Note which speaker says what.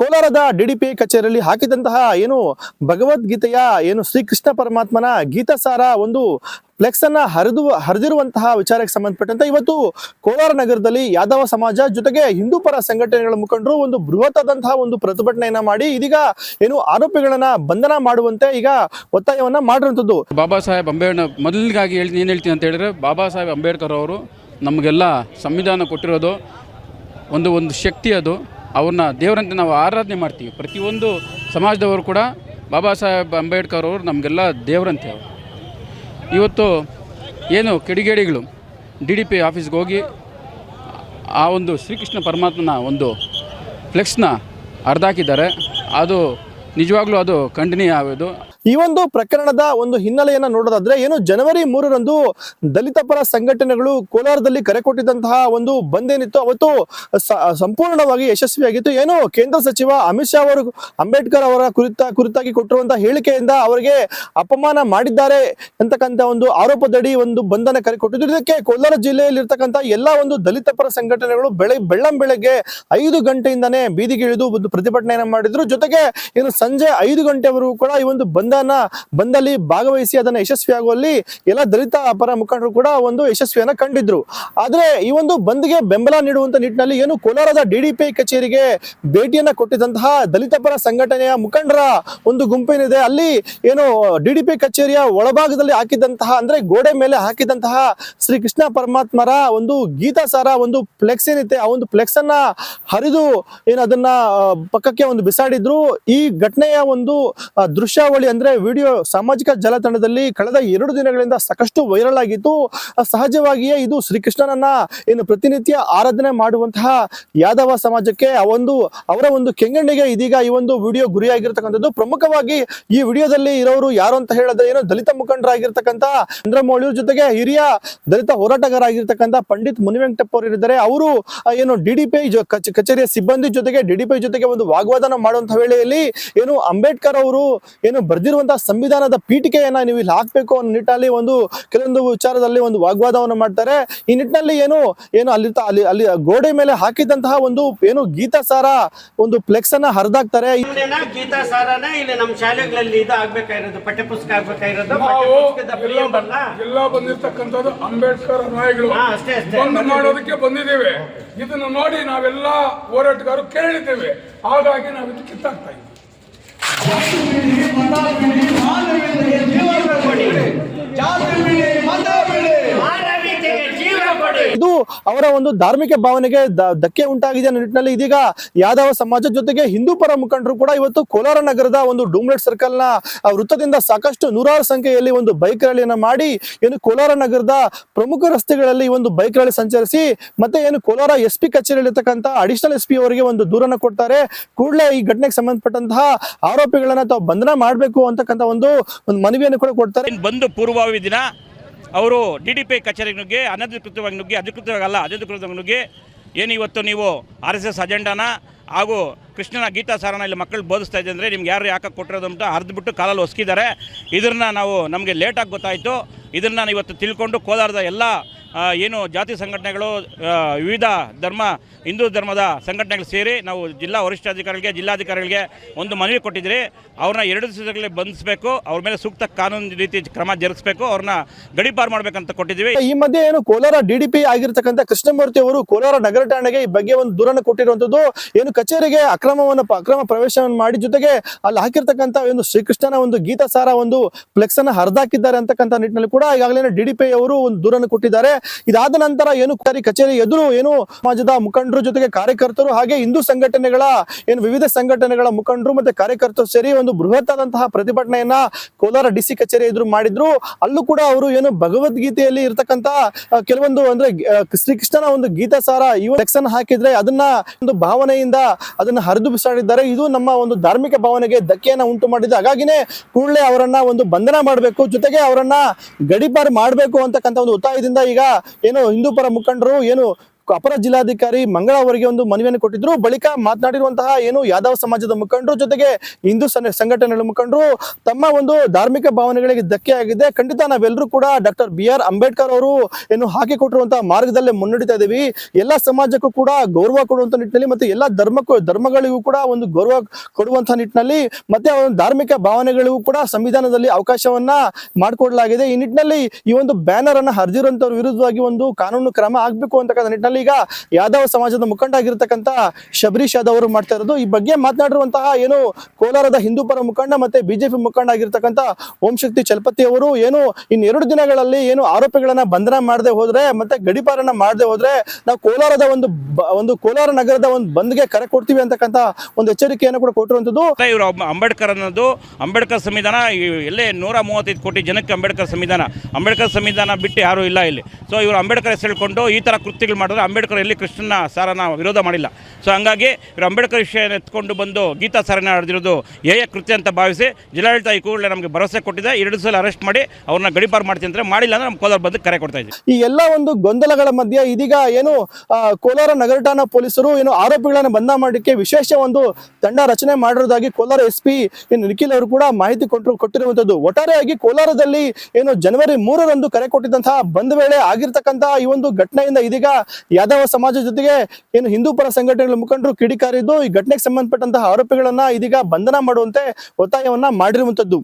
Speaker 1: ಕೋಲಾರದ ಡಿಡಿಪಿ ಕಚೇರಿಯಲ್ಲಿ ಹಾಕಿದಂತಹ ಏನು ಭಗವದ್ಗೀತೆಯ ಏನು ಶ್ರೀಕೃಷ್ಣ ಪರಮಾತ್ಮನ ಗೀತಸಾರ ಒಂದು ಫ್ಲೆಕ್ಸ್ ಅನ್ನ ಹರಿದು ಹರಿದಿರುವಂತಹ ವಿಚಾರಕ್ಕೆ ಸಂಬಂಧಪಟ್ಟಂತೆ ಇವತ್ತು ಕೋಲಾರ ನಗರದಲ್ಲಿ ಯಾದವ ಸಮಾಜ ಜೊತೆಗೆ ಹಿಂದೂ ಪರ ಸಂಘಟನೆಗಳ ಮುಖಂಡರು ಒಂದು ಬೃಹತ್ತಾದಂತಹ ಒಂದು ಪ್ರತಿಭಟನೆಯನ್ನ ಮಾಡಿ ಇದೀಗ ಏನು ಆರೋಪಿಗಳನ್ನ ಬಂಧನ ಮಾಡುವಂತೆ ಈಗ ಒತ್ತಾಯವನ್ನ ಮಾಡಿರುವಂತದ್ದು
Speaker 2: ಬಾಬಾ ಸಾಹೇಬ್ ಅಂಬೇಡ್ಕರ್ ಮೊದಲಿಗಾಗಿ ಹೇಳಿ ಏನು ಹೇಳ್ತೀನಿ ಅಂತ ಹೇಳಿದ್ರೆ ಬಾಬಾ ಸಾಹೇಬ್ ಅಂಬೇಡ್ಕರ್ ಅವರು ನಮಗೆಲ್ಲ ಸಂವಿಧಾನ ಕೊಟ್ಟಿರೋದು ಒಂದು ಒಂದು ಶಕ್ತಿ ಅದು. ಅವ್ರನ್ನ ದೇವರಂತೆ ನಾವು ಆರಾಧನೆ ಮಾಡ್ತೀವಿ. ಪ್ರತಿಯೊಂದು ಸಮಾಜದವರು ಕೂಡ ಬಾಬಾ ಸಾಹೇಬ್ ಅಂಬೇಡ್ಕರ್ ಅವರು ನಮಗೆಲ್ಲ ದೇವರಂತೆ ಅವರು. ಇವತ್ತು ಏನು ಕಿಡಿಗೇಡಿಗಳು ಡಿ ಡಿ ಪಿ ಆಫೀಸ್ಗೆ ಹೋಗಿ ಆ ಒಂದು ಶ್ರೀಕೃಷ್ಣ ಪರಮಾತ್ಮನ ಒಂದು ಫ್ಲೆಕ್ಸ್ನ ಹರಿದಾಕಿದ್ದಾರೆ ಅದು ನಿಜವಾಗ್ಲೂ ಅದು ಖಂಡನೀಯ ಆಗೋದು
Speaker 1: ಈ ಒಂದು ಪ್ರಕರಣದ ಒಂದು ಹಿನ್ನೆಲೆಯನ್ನ ನೋಡೋದಾದ್ರೆ, ಏನು ಜನವರಿ ಮೂರರಂದು ದಲಿತ ಪರ ಸಂಘಟನೆಗಳು ಕೋಲಾರದಲ್ಲಿ ಕರೆ ಕೊಟ್ಟಿದ್ದಂತಹ ಒಂದು ಬಂದ್ ಏನಿತ್ತು ಅವತ್ತು ಸಂಪೂರ್ಣವಾಗಿ ಯಶಸ್ವಿಯಾಗಿತ್ತು. ಏನು ಕೇಂದ್ರ ಸಚಿವ ಅಮಿತ್ ಶಾ ಅವರು, ಅಂಬೇಡ್ಕರ್ ಅವರ ಕುರಿತ, ಕುರಿತಾಗಿ ಕೊಟ್ಟಿರುವಂತಹ ಹೇಳಿಕೆಯಿಂದ ಅವರಿಗೆ ಅಪಮಾನ ಮಾಡಿದ್ದಾರೆ ಅಂತಕ್ಕಂಥ ಒಂದು ಆರೋಪದಡಿ ಒಂದು ಬಂಧನ ಕರೆ ಕೊಟ್ಟಿದ್ದು ಇದಕ್ಕೆ ಕೋಲಾರ ಜಿಲ್ಲೆಯಲ್ಲಿ ಎಲ್ಲ ಒಂದು ದಲಿತ ಪರ ಸಂಘಟನೆಗಳು ಬೆಳೆ, ಬೆಳ್ಳಂ ಬೆಳಗ್ಗೆ ಐದು ಗಂಟೆಯಿಂದಾನೇ ಬೀದಿಗೆ ಇಳಿದು ಒಂದು ಪ್ರತಿಭಟನೆಯನ್ನ ಮಾಡಿದ್ರು. ಜೊತೆಗೆ ಏನು ಸಂಜೆ ಐದು ಗಂಟೆವರೆಗೂ ಕೂಡ ಈ ಒಂದು ಬಂಧನ ಬಂದಲ್ಲಿ ಭಾಗವಹಿಸಿ ಅದನ್ನ ಯಶಸ್ವಿಯಾಗುವಲ್ಲಿ ಎಲ್ಲ ದಲಿತ ಪರ ಮುಖಂಡರು ಕೂಡ ಒಂದು ಯಶಸ್ವಿಯನ್ನ ಕಂಡಿದ್ರು. ಆದ್ರೆ ಈ ಒಂದು ಬಂದ್ಗೆ ಬೆಂಬಲ ನೀಡುವಂತ ನಿಟ್ಟಿನಲ್ಲಿ ಏನು ಕೋಲಾರದ ಡಿಡಿಪಿ ಕಚೇರಿಗೆ ಭೇಟಿಯನ್ನ ಕೊಟ್ಟಿದ್ದಂತಹ ದಲಿತ ಪರ ಸಂಘಟನೆಯ ಮುಖಂಡರ ಒಂದು ಗುಂಪೇನಿದೆ. ಅಲ್ಲಿ ಏನು ಡಿಡಿಪಿ ಕಚೇರಿಯ ಒಳಭಾಗದಲ್ಲಿ ಹಾಕಿದಂತಹ ಅಂದ್ರೆ ಗೋಡೆ ಮೇಲೆ ಹಾಕಿದಂತಹ ಶ್ರೀ ಕೃಷ್ಣ ಪರಮಾತ್ಮರ ಒಂದು ಗೀತಾ ಸಾರ ಒಂದು ಫ್ಲೆಕ್ಸ್ ಏನಿದೆ, ಆ ಒಂದು ಫ್ಲೆಕ್ಸ್ ಅನ್ನ ಹರಿದು ಏನು ಅದನ್ನ ಪಕ್ಕಕ್ಕೆ ಒಂದು ಬಿಸಾಡಿದ್ರು. ಈ ಘಟನೆಯ ಒಂದು ದೃಶ್ಯಾವಳಿ ಅಂದ್ರೆ ವಿಡಿಯೋ ಸಾಮಾಜಿಕ ಜಾಲತಾಣದಲ್ಲಿ ಕಳೆದ ಎರಡು ದಿನಗಳಿಂದ ಸಾಕಷ್ಟು ವೈರಲ್ ಆಗಿತ್ತು ಸಹಜವಾಗಿಯೇ ಇದು ಶ್ರೀಕೃಷ್ಣನನ್ನ ಏನು ಪ್ರತಿನಿತ್ಯ ಆರಾಧನೆ ಮಾಡುವಂತಹ ಯಾದವ ಸಮಾಜಕ್ಕೆ ಆ ಒಂದು, ಅವರ ಒಂದು ಕೆಂಗಣ್ಣಿಗೆ ಇದೀಗ ಈ ಒಂದು ವಿಡಿಯೋ ಗುರಿಯಾಗಿರ್ತಕ್ಕಂಥದ್ದು. ಪ್ರಮುಖವಾಗಿ ಈ ವಿಡಿಯೋದಲ್ಲಿ ಇರೋರು ಯಾರು ಅಂತ ಹೇಳಿದ್ರೆ ಏನು ದಲಿತ ಮುಖಂಡರಾಗಿರ್ತಕ್ಕಂಥ ಚಂದ್ರಮೌಳಿ ಜೊತೆಗೆ ಹಿರಿಯ ದಲಿತ ಹೋರಾಟಗಾರ ಆಗಿರ್ತಕ್ಕಂಥ ಪಂಡಿತ್ ಮುನಿವೆಂಕಟಪ್ಪ ಅವರು ಇದ್ದಾರೆ ಅವರು ಏನು ಡಿಡಿಪಿ ಕಚೇರಿಯ ಸಿಬ್ಬಂದಿ ಜೊತೆಗೆ ಡಿಡಿಪಿ ಜೊತೆಗೆ ಒಂದು ವಾಗ್ವಾದನ ಮಾಡುವಂತಹ ವೇಳೆಯಲ್ಲಿ ಏನು ಅಂಬೇಡ್ಕರ್ ಅವರು ಏನು ಬರೆದಿರುವಂತಹ ಸಂವಿಧಾನದ ಪೀಠಿಕೆಯನ್ನ ನೀವು ಇಲ್ಲಿ ಹಾಕ್ಬೇಕು ಅನ್ನೋ ನಿಟ್ಟಲ್ಲಿ ಒಂದು ಕೆಲವೊಂದು ವಿಚಾರದಲ್ಲಿ ಒಂದು ವಾಗ್ವಾದವನ್ನು ಮಾಡ್ತಾರೆ. ಈ ನಿಟ್ಟಿನಲ್ಲಿ ಏನು ಏನು ಅಲ್ಲಿ ಅಲ್ಲಿ ಅಲ್ಲಿ ಗೋಡೆ ಮೇಲೆ ಹಾಕಿದಂತಹ ಒಂದು ಏನು ಗೀತಾಸಾರ ಒಂದು ಫ್ಲೆಕ್ಸ್ ಅನ್ನ ಹರಿದಾಕ್ತಾರೆ
Speaker 3: ಹಿಂದೆನ ಗೀತಾ ಇಲ್ಲಿ ನಮ್ಮ ಶಾಲೆಗಳಲ್ಲಿ ಇದು ಆಗ್ಬೇಕಾಗಿರೋದು ಪಠ್ಯಪುಸ್ತಕ ಆಗ್ಬೇಕಾಗಿರೋದು
Speaker 4: ನಾವು
Speaker 3: ಪಠ್ಯಪುಸ್ತಕದ
Speaker 4: ಎಲ್ಲ ಎಲ್ಲ ಬಂದಿರ್ತಕ್ಕಂಥದ್ದು ಅಂಬೇಡ್ಕರ್ ಅನುಯಾಯಿಗಳು
Speaker 3: ಅಷ್ಟೇ, ಅಷ್ಟೇ.
Speaker 4: ಬಂದ್ ಮಾಡೋದಕ್ಕೆ ಬಂದಿದ್ದೇವೆ. ಇದನ್ನು ನೋಡಿ ನಾವೆಲ್ಲ ಹೋರಾಟಗಾರರು ಕೇಳಿದ್ದೇವೆ. ಹಾಗಾಗಿ ನಾವು ಇದು ಕಿತ್ತಾಕ್ತಾ ಇದ್ದೀವಿ
Speaker 3: ಮಾನವೀಯತೆಗೆ ಜೀವ ಕೊಡಿ
Speaker 1: ಇದು ಅವರ ಒಂದು ಧಾರ್ಮಿಕ ಭಾವನೆಗೆ ಧಕ್ಕೆ ಉಂಟಾಗಿದೆ ಅನ್ನೋ ನಿಟ್ಟಿನಲ್ಲಿ ಇದೀಗ ಯಾದವ ಸಮಾಜ ಜೊತೆಗೆ ಹಿಂದೂ ಪರ ಮುಖಂಡರು ಕೂಡ ಇವತ್ತು ಕೋಲಾರ ನಗರದ ಒಂದು ಡೂಮ್ಲೆಟ್ ಸರ್ಕಲ್ನ ವೃತ್ತದಿಂದ ಸಾಕಷ್ಟು ನೂರಾರು ಸಂಖ್ಯೆಯಲ್ಲಿ ಒಂದು ಬೈಕ್ ರ್ಯಾಲಿಯನ್ನು ಮಾಡಿ, ಏನು ಕೋಲಾರ ನಗರದ ಪ್ರಮುಖ ರಸ್ತೆಗಳಲ್ಲಿ ಒಂದು ಬೈಕ್ ರ್ಯಾಲಿ ಸಂಚರಿಸಿ, ಮತ್ತೆ ಏನು ಕೋಲಾರ ಎಸ್ ಪಿ ಕಚೇರಿಯಲ್ಲಿರ್ತಕ್ಕಂಥ ಅಡಿಷನಲ್ ಎಸ್ ಪಿ ಅವರಿಗೆ ಒಂದು ದೂರನ್ನು ಕೊಡ್ತಾರೆ. ಕೂಡಲೇ ಈ ಘಟನೆಗೆ ಸಂಬಂಧಪಟ್ಟಂತಹ ಆರೋಪಿಗಳನ್ನ ತಾವು ಬಂಧನ ಮಾಡಬೇಕು ಅಂತಕ್ಕಂಥ ಒಂದು ಒಂದು ಮನವಿಯನ್ನು ಕೂಡ ಕೊಡ್ತಾರೆ.
Speaker 5: ಬಂದು ಪೂರ್ವಾವಿ ದಿನ ಅವರು ಡಿ ಡಿ ಪಿ ಕಚೇರಿಗೆ ನುಗ್ಗಿ ಅನಧಿಕೃತವಾಗಿ ನುಗ್ಗಿ ಅಧಿಕೃತವಾಗಿ ಅಲ್ಲ ಅನಧಿಕೃತವಾಗಿ ನುಗ್ಗಿ, ಏನು ಇವತ್ತು ನೀವು ಆರ್ ಎಸ್ ಎಸ್ ಅಜೆಂಡಾನ ಹಾಗೂ ಕೃಷ್ಣನ ಗೀತಾ ಸಾರನ ಇಲ್ಲಿ ಮಕ್ಕಳು ಬೋಧಿಸ್ತಾ ಇದೆ ಅಂದರೆ ನಿಮ್ಗೆ ಯಾರು ಯಾಕೆ ಕೊಟ್ಟಿರೋದು ಅಂತ ಹರಿದ್ಬಿಟ್ಟು ಕಾಲಲ್ಲಿ ಒಸ್ಕಿದ್ದಾರೆ. ಇದನ್ನು ನಾವು ನಮಗೆ ಲೇಟಾಗಿ ಗೊತ್ತಾಯಿತು. ಇದನ್ನು ಇವತ್ತು ತಿಳ್ಕೊಂಡು ಕೋಲಾರದ ಎಲ್ಲ ಏನು ಜಾತಿ ಸಂಘಟನೆಗಳು ವಿವಿಧ ಧರ್ಮ, ಹಿಂದೂ ಧರ್ಮದ ಸಂಘಟನೆಗಳು ಸೇರಿ ನಾವು ಜಿಲ್ಲಾ ವರಿಷ್ಠಾಧಿಕಾರಿಗಳಿಗೆ, ಜಿಲ್ಲಾಧಿಕಾರಿಗಳಿಗೆ ಒಂದು ಮನವಿ ಕೊಟ್ಟಿದ್ರಿ ಅವ್ರನ್ನ ಎರಡು ದಿವಸಗಳಲ್ಲಿ ಬಂಧಿಸಬೇಕು, ಅವ್ರ ಮೇಲೆ ಸೂಕ್ತ ಕಾನೂನು ರೀತಿ ಕ್ರಮ ಜರುಗಿಸಬೇಕು, ಅವ್ರನ್ನ ಗಡಿಪಾರು ಮಾಡಬೇಕಂತ ಕೊಟ್ಟಿದ್ದೀವಿ.
Speaker 1: ಈ ಮಧ್ಯೆ ಏನು ಕೋಲಾರ ಡಿಡಿಪಿ ಆಗಿರ್ತಕ್ಕಂಥ ಕೃಷ್ಣಮೂರ್ತಿ ಅವರು ಕೋಲಾರ ನಗರ ಠಾಣೆಗೆ ಈ ಬಗ್ಗೆ ಒಂದು ದೂರನ್ನು ಕೊಟ್ಟಿರುವಂತದ್ದು ಏನು ಕಚೇರಿಗೆ ಅಕ್ರಮವನ್ನು ಅಕ್ರಮ ಪ್ರವೇಶವನ್ನು ಮಾಡಿ ಜೊತೆಗೆ ಅಲ್ಲಿ ಹಾಕಿರ್ತಕ್ಕಂಥ ಒಂದು ಶ್ರೀಕೃಷ್ಣನ ಒಂದು ಗೀತಾಸಾರ ಒಂದು ಫ್ಲೆಕ್ಸ್ ಅನ್ನ ಹರಿದಾಕಿದ್ದಾರೆ ಅಂತಕ್ಕಂಥ ನಿಟ್ಟಿನಲ್ಲಿ ಕೂಡ ಈಗಾಗಲೇ ಡಿಡಿಪಿ ಅವರು ಒಂದು ದೂರನ್ನು ಕೊಟ್ಟಿದ್ದಾರೆ. ಇದಾದ ನಂತರ ಏನು ಕಚೇರಿ ಎದುರು ಏನು ಸಮಾಜದ ಮುಖಂಡರು ಜೊತೆಗೆ ಕಾರ್ಯಕರ್ತರು ಹಾಗೆ ಹಿಂದೂ ಸಂಘಟನೆಗಳ ಏನು ವಿವಿಧ ಸಂಘಟನೆಗಳ ಮುಖಂಡರು ಮತ್ತೆ ಕಾರ್ಯಕರ್ತರು ಸೇರಿ ಒಂದು ಬೃಹತ್ ಆದಂತಹ ಪ್ರತಿಭಟನೆಯನ್ನ ಕೋಲಾರ ಡಿಸಿ ಕಚೇರಿ ಎದುರು ಮಾಡಿದ್ರು. ಅಲ್ಲೂ ಕೂಡ ಅವರು ಏನು ಭಗವದ್ಗೀತೆಯಲ್ಲಿ ಇರ್ತಕ್ಕಂತ ಕೆಲವೊಂದು ಅಂದ್ರೆ ಶ್ರೀಕೃಷ್ಣನ ಒಂದು ಗೀತಾಸಾರ ಅನ್ನ ಹಾಕಿದ್ರೆ ಅದನ್ನ ಒಂದು ಭಾವನೆಯಿಂದ ಅದನ್ನ ಹರಿದು ಬಿಸಾಡಿದ್ದಾರೆ. ಇದು ನಮ್ಮ ಒಂದು ಧಾರ್ಮಿಕ ಭಾವನೆಗೆ ಧಕ್ಕೆಯನ್ನ ಉಂಟು ಮಾಡಿದೆ. ಹಾಗಾಗಿನೇ ಕೂಡಲೇ ಅವರನ್ನ ಒಂದು ಬಂಧನ ಮಾಡಬೇಕು. ಜೊತೆಗೆ ಅವರನ್ನ ಗಡಿಪಾರು ಮಾಡಬೇಕು ಅಂತಕ್ಕಂಥ ಒಂದು ಒತ್ತಾಯದಿಂದ ಈಗ ಏನು ಹಿಂದೂ ಪರ ಮುಖಂಡರು ಏನು ಅಪರ ಜಿಲ್ಲಾಧಿಕಾರಿ ಮಂಗಳ ಅವರಿಗೆ ಒಂದು ಮನವಿಯನ್ನು ಕೊಟ್ಟಿದ್ರು. ಬಳಿಕ ಮಾತನಾಡಿರುವಂತಹ ಏನು ಯಾದವ ಸಮಾಜದ ಮುಖಂಡರು ಜೊತೆಗೆ ಹಿಂದೂ ಸಂಘಟನೆಗಳ ಮುಖಂಡರು ತಮ್ಮ ಒಂದು ಧಾರ್ಮಿಕ ಭಾವನೆಗಳಿಗೆ ಧಕ್ಕೆ ಆಗಿದೆ. ಖಂಡಿತ ನಾವೆಲ್ಲರೂ ಕೂಡ ಡಾಕ್ಟರ್ ಬಿ ಆರ್ ಅಂಬೇಡ್ಕರ್ ಅವರು ಏನು ಹಾಕಿಕೊಟ್ಟಿರುವಂತಹ ಮಾರ್ಗದಲ್ಲೇ ಮುನ್ನಡೀತಾ ಇದ್ದೀವಿ ಎಲ್ಲ ಸಮಾಜಕ್ಕೂ ಕೂಡ ಗೌರವ ಕೊಡುವಂತ ನಿಟ್ಟಿನಲ್ಲಿ ಮತ್ತೆ ಎಲ್ಲ ಧರ್ಮಕ್ಕೂ, ಧರ್ಮಗಳಿಗೂ ಕೂಡ ಒಂದು ಗೌರವ ಕೊಡುವಂತಹ ನಿಟ್ಟಿನಲ್ಲಿ ಮತ್ತೆ ಧಾರ್ಮಿಕ ಭಾವನೆಗಳಿಗೂ ಕೂಡ ಸಂವಿಧಾನದಲ್ಲಿ ಅವಕಾಶವನ್ನ ಮಾಡಿಕೊಡಲಾಗಿದೆ. ಈ ನಿಟ್ಟಿನಲ್ಲಿ ಈ ಒಂದು ಬ್ಯಾನರ್ ಅನ್ನ ಹರಿದಿರುವಂತವ್ರ ವಿರುದ್ಧವಾಗಿ ಒಂದು ಕಾನೂನು ಕ್ರಮ ಆಗ್ಬೇಕು ಅಂತಕ್ಕಂಥ ನಿಟ್ಟಿನಲ್ಲಿ ಈಗ ಯಾದವ ಸಮಾಜದ ಮುಖಂಡ ಆಗಿರ್ತಕ್ಕಂಥ ಶಬರೀಶ್ ಯಾದವ್ ಅವರು ಮಾಡ್ತಾ ಇರೋದು. ಈ ಬಗ್ಗೆ ಮಾತನಾಡಿರುವಂತಹ ಏನು ಕೋಲಾರದ ಹಿಂದೂ ಪರ ಮುಖಂಡ ಮತ್ತೆ ಬಿಜೆಪಿ ಮುಖಂಡ ಆಗಿರ್ತಕ್ಕಂತ ಓಂ ಶಕ್ತಿ ಚಲಪತಿ ಅವರು ಏನು ಇನ್ ಎರಡು ದಿನಗಳಲ್ಲಿ ಏನು ಆರೋಪಿಗಳನ್ನ ಬಂಧನ ಮಾಡದೆ ಹೋದ್ರೆ ಮತ್ತೆ ಗಡಿಪಾರನ್ನ ಮಾಡದೆ ಹೋದ್ರೆ ನಾವು ಕೋಲಾರದ ಒಂದು ಒಂದು ಕೋಲಾರ ನಗರದ ಒಂದು ಬಂದ್ಗೆ ಕರೆ ಕೊಡ್ತೀವಿ ಅಂತಕ್ಕಂಥ ಒಂದು ಎಚ್ಚರಿಕೆಯನ್ನು ಕೂಡ ಕೊಟ್ಟಿರುವಂತದ್ದು
Speaker 5: ಇವರು ಅಂಬೇಡ್ಕರ್ ಅನ್ನೋದು ಅಂಬೇಡ್ಕರ್ ಸಂವಿಧಾನ ಎಲ್ಲೇ ನೂರ ಮೂವತ್ತೈದು ಕೋಟಿ ಜನಕ್ಕೆ ಅಂಬೇಡ್ಕರ್ ಸಂವಿಧಾನ. ಅಂಬೇಡ್ಕರ್ ಸಂವಿಧಾನ ಬಿಟ್ಟು ಯಾರು ಇಲ್ಲ ಇಲ್ಲಿ. ಸೊ ಇವರು ಅಂಬೇಡ್ಕರ್ ಹೇಳ್ಕೊಂಡು ಈ ತರ ಕೃತ್ಯಗಳು ಮಾಡಿದ್ರೆ ಅಂಬೇಡ್ಕರ್ ಎಲ್ಲಿ ಕೃಷ್ಣನ ಸಾರನ ವಿರೋಧ ಮಾಡಿಲ್ಲ. ಸೊ ಹಂಗಾಗಿ ಇವರು ಅಂಬೇಡ್ಕರ್ ವಿಷಯ ಎತ್ಕೊಂಡು ಬಂದು ಗೀತಾ ಸಾರನ ನಡೆದಿರೋದು ಏಯ ಕೃತ್ಯ ಅಂತ ಭಾವಿಸಿ ಜಿಲ್ಲಾಡಳಿತ ಈ ಕೂಡಲೇ ನಮಗೆ ಭರವಸೆ ಕೊಟ್ಟಿದೆ. ಎರಡು ಸಲ ಅರೆಸ್ಟ್ ಮಾಡಿ ಅವ್ರನ್ನ ಗಡಿಪಾರು ಮಾಡ್ತೀನಿ ಅಂದರೆ ಮಾಡಿಲ್ಲ ಅಂದ್ರೆ ನಮ್ಮ ಕೋಲಾರ ಬಂದು ಕರೆ ಕೊಡ್ತಾ ಇದ್ದೀವಿ.
Speaker 1: ಈ ಎಲ್ಲ ಒಂದು ಗೊಂದಲಗಳ ಮಧ್ಯೆ ಇದೀಗ ಏನು ಕೋಲಾರ ನಗರ ಠಾಣಾ ಪೊಲೀಸರು ಏನು ಆರೋಪಿಗಳನ್ನು ಬಂಧ ಮಾಡಲಿಕ್ಕೆ ವಿಶೇಷ ಒಂದು ತಂಡ ರಚನೆ ಮಾಡಿರೋದಾಗಿ ಕೋಲಾರ ಎಸ್ ಪಿ ನಿಖಿಲ್ ಅವರು ಕೂಡ ಮಾಹಿತಿ ಕೊಟ್ಟರು ಕೊಟ್ಟಿರುವಂಥದ್ದು ಒಟ್ಟಾರೆಯಾಗಿ ಕೋಲಾರದಲ್ಲಿ ಏನು ಜನವರಿ ಮೂರರಂದು ಕರೆ ಕೊಟ್ಟಿದ್ದಂತಹ ಬಂದ್ ವೇಳೆ ಆಗಿರ್ತಕ್ಕಂತಹ ಈ ಒಂದು ಘಟನೆಯಿಂದ ಇದೀಗ ಯಾದವ ಸಮಾಜ ಜೊತೆಗೆ ಏನು ಹಿಂದೂ ಪರ ಸಂಘಟನೆಗಳ ಮುಖಂಡರು ಕಿಡಿಕಾರಿದ್ದು ಈ ಘಟನೆಗೆ ಸಂಬಂಧಪಟ್ಟಂತಹ ಆರೋಪಿಗಳನ್ನ ಇದೀಗ ಬಂಧನ ಮಾಡುವಂತೆ ಒತ್ತಾಯವನ್ನ ಮಾಡಿರುವಂತದ್ದು